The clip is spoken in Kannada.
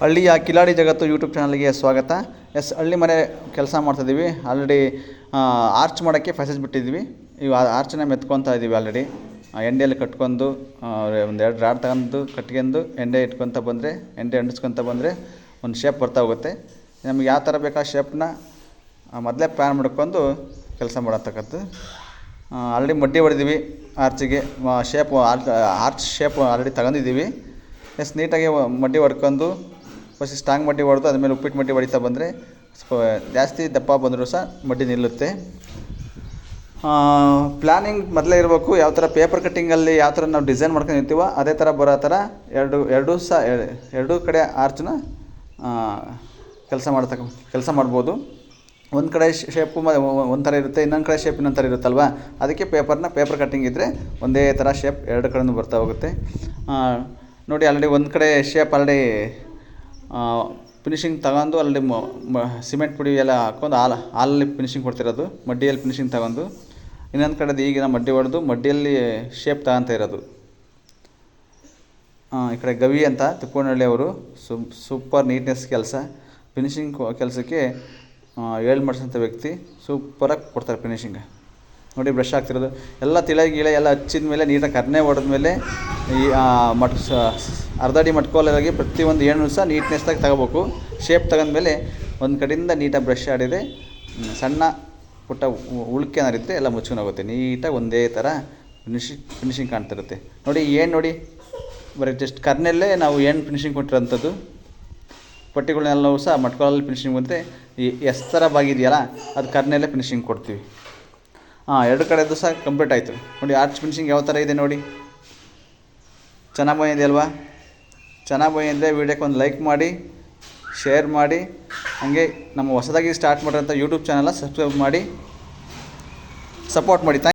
ಹಳ್ಳಿಯ ಕಿಲಾಡಿ ಜಗತ್ತು ಯೂಟ್ಯೂಬ್ ಚಾನಲ್ಗೆ ಸ್ವಾಗತ. ಎಸ್, ಹಳ್ಳಿ ಮನೆ ಕೆಲಸ ಮಾಡ್ತಾಯಿದ್ದೀವಿ ಆಲ್ರೆಡಿ ಆರ್ಚ್ ಮಾಡೋಕ್ಕೆ ಫೆಸೇಜ್ ಬಿಟ್ಟಿದ್ವಿ ಈಗ ಆರ್ಚನ್ನ ಮೆತ್ಕೊತಾ ಇದ್ದೀವಿ ಆಲ್ರೆಡಿ. ಎಂಡೆಯಲ್ಲಿ ಕಟ್ಕೊಂಡು ಒಂದು ಎರಡು ರಾಡ್ ತಗೊಂಡು ಕಟ್ಕೊಂಡು ಎಂಡೆ ಇಟ್ಕೊತ ಬಂದರೆ ಎಂಡೆ ಅಂಡಿಸ್ಕೊತ ಬಂದರೆ ಒಂದು ಶೇಪ್ ಬರ್ತಾ ಹೋಗುತ್ತೆ. ನಮ್ಗೆ ಯಾವ ಥರ ಬೇಕಾ ಶೇಪ್ನ ಮೊದಲೇ ಪ್ಲ್ಯಾನ್ ಮಾಡ್ಕೊಂಡು ಕೆಲಸ ಮಾಡತಕ್ಕದ್ದು. ಆಲ್ರೆಡಿ ಮಡ್ಡಿ ಹೊಡೆದೀವಿ ಆರ್ಚಿಗೆ. ಶೇಪ್ ಆರ್ಚ್ ಶೇಪ್ ಆಲ್ರೆಡಿ ತಗೊಂಡಿದ್ದೀವಿ. ಎಸ್, ನೀಟಾಗಿ ಮಡ್ಡಿ ಹೊಡ್ಕೊಂಡು ಫಸ್ಟ್ ಸ್ಟ್ರಾಂಗ್ ಮಡ್ಡಿ ಹೊಡೆದು ಅದ್ಮೇಲೆ ಉಪ್ಪಿಟ್ಟು ಮಡ್ಡಿ ಹೊಡಿತಾ ಬಂದರೆ ಸ್ವಲ್ಪ ಜಾಸ್ತಿ ದಪ್ಪ ಬಂದರೂ ಸಹ ಮಡ್ಡಿ ನಿಲ್ಲುತ್ತೆ. ಪ್ಲ್ಯಾನಿಂಗ್ ಮೊದಲೇ ಇರಬೇಕು ಯಾವ ಥರ ಪೇಪರ್ ಕಟ್ಟಿಂಗಲ್ಲಿ ಯಾವ ಥರ ನಾವು ಡಿಸೈನ್ ಮಾಡ್ಕೊಂಡು ಇರ್ತೀವೋ ಅದೇ ಥರ ಬರೋ ಥರ ಎರಡು, ಎರಡೂ ಸಹ, ಎರಡೂ ಕಡೆ ಆರ್ಚನ್ನ ಕೆಲಸ ಮಾಡ್ತಕ್ಕ, ಕೆಲಸ ಮಾಡ್ಬೋದು. ಒಂದು ಕಡೆ ಶೇಪು ಒಂದು ಥರ ಇರುತ್ತೆ, ಇನ್ನೊಂದು ಕಡೆ ಶೇಪ್ ಇನ್ನೊಂದು ಥರ ಇರುತ್ತಲ್ವ? ಅದಕ್ಕೆ ಪೇಪರ್ನ ಪೇಪರ್ ಕಟ್ಟಿಂಗ್ ಇದ್ದರೆ ಒಂದೇ ಥರ ಶೇಪ್ ಎರಡು ಕಡೆಯೂ ಬರ್ತಾ ಹೋಗುತ್ತೆ. ನೋಡಿ ಆಲ್ರೆಡಿ ಒಂದು ಕಡೆ ಶೇಪ್ ಆಲ್ರೆಡಿ ಫಿನಿಶಿಂಗ್ ತಗೊಂಡು ಅಲ್ಲಿ ಸಿಮೆಂಟ್ ಪುಡಿ ಎಲ್ಲ ಹಾಕೊಂಡು ಹಾಲು, ಹಾಲಲ್ಲಿ ಫಿನಿಶಿಂಗ್ ಕೊಡ್ತಿರೋದು, ಮಡ್ಡಿಯಲ್ಲಿ ಫಿನಿಶಿಂಗ್ ತಗೊಂಡು. ಇನ್ನೊಂದು ಕಡೆದು ಈಗಿನ ಮಡ್ಡಿ ಹೊಡೆದು ಮಡ್ಡಿಯಲ್ಲಿ ಶೇಪ್ ತಗೊಂತ ಇರೋದು. ಈ ಕಡೆ ಗವಿ ಅಂತ ತಿಪ್ಪನಹಳ್ಳಿ ಅವರು ಸೂಪ್ ಸೂಪರ್ ನೀಟ್ನೆಸ್ ಕೆಲಸ. ಫಿನಿಶಿಂಗ್ ಕೆಲಸಕ್ಕೆ ಏಳು ವ್ಯಕ್ತಿ ಸೂಪರಾಗಿ ಕೊಡ್ತಾರೆ ಫಿನಿಶಿಂಗ್ ನೋಡಿ ಬ್ರಷ್ ಆಗ್ತಿರೋದು ಎಲ್ಲ ತಿಳೆ ಗಿಳೆ ಎಲ್ಲ ಹಚ್ಚಿದ ಮೇಲೆ ನೀಟಾಗಿ ಕರ್ನೆ ಹೊಡೆದ ಮೇಲೆ ಈ ಮಟ್ ಅರ್ಧ ಅಡಿ ಮಟ್ಕೋಲಾಗಿ ಪ್ರತಿಯೊಂದು ಏಳು ಸಹ ನೀಟ್ನೆಸ್ದಾಗಿ ತಗೋಬೇಕು. ಶೇಪ್ ತಗೊಂಡ್ಮೇಲೆ ಒಂದು ಕಡೆಯಿಂದ ನೀಟಾಗಿ ಬ್ರಷ್ ಆಡಿದರೆ ಸಣ್ಣ ಪುಟ್ಟ ಉಳ್ಕೆ ಏನಾರಿರುತ್ತೆ ಎಲ್ಲ ಮುಚ್ಕೊಂಡು ಹೋಗುತ್ತೆ. ನೀಟಾಗಿ ಒಂದೇ ಥರ ಫಿನಿಶಿಂಗ್ ಫಿನಿಶಿಂಗ್ ಕಾಣ್ತಿರುತ್ತೆ. ನೋಡಿ ಏನು ನೋಡಿ, ಬರೀ ಜಸ್ಟ್ ಕರ್ನೆಲ್ಲೇ ನಾವು ಏನು ಫಿನಿಶಿಂಗ್ ಕೊಟ್ಟಿರೋಂಥದ್ದು. ಪಟ್ಟಿಗಳನ್ನೆಲ್ಲವೂ ಸಹ ಮಟ್ಕೊಳ್ಳಲ್ಲಿ ಫಿನಿಶಿಂಗ್ ಬಂದರೆ ಈ ಎಸ್ ಥರ ಬಾಗಿದೆಯಲ್ಲ, ಅದು ಕರ್ನೆಲ್ಲೇ ಫಿನಿಶಿಂಗ್ ಕೊಡ್ತೀವಿ. ಹಾಂ, ಎರಡು ಕಡೆದು ಸಹ ಕಂಪ್ಲೀಟ್ ಆಯಿತು. ನೋಡಿ ಆರ್ಚ್ ಫಿನಿಶಿಂಗ್ ಯಾವ ಥರ ಇದೆ ನೋಡಿ. ಚೆನ್ನಾಗಿ ಬಂದಿದೆ ಅಲ್ವಾ? ಚೆನ್ನಾಗಿ ಬಂದಿದೆ ವೀಡಿಯೋಕ್ಕೆ ಒಂದು ಲೈಕ್ ಮಾಡಿ ಶೇರ್ ಮಾಡಿ, ಹಾಗೆ ನಮ್ಮ ಹೊಸದಾಗಿ ಸ್ಟಾರ್ಟ್ ಮಾಡಿರೋಂಥ ಯೂಟ್ಯೂಬ್ ಚಾನಲ್ನ ಸಬ್ಸ್ಕ್ರೈಬ್ ಮಾಡಿ ಸಪೋರ್ಟ್ ಮಾಡಿ. ಥ್ಯಾಂಕ್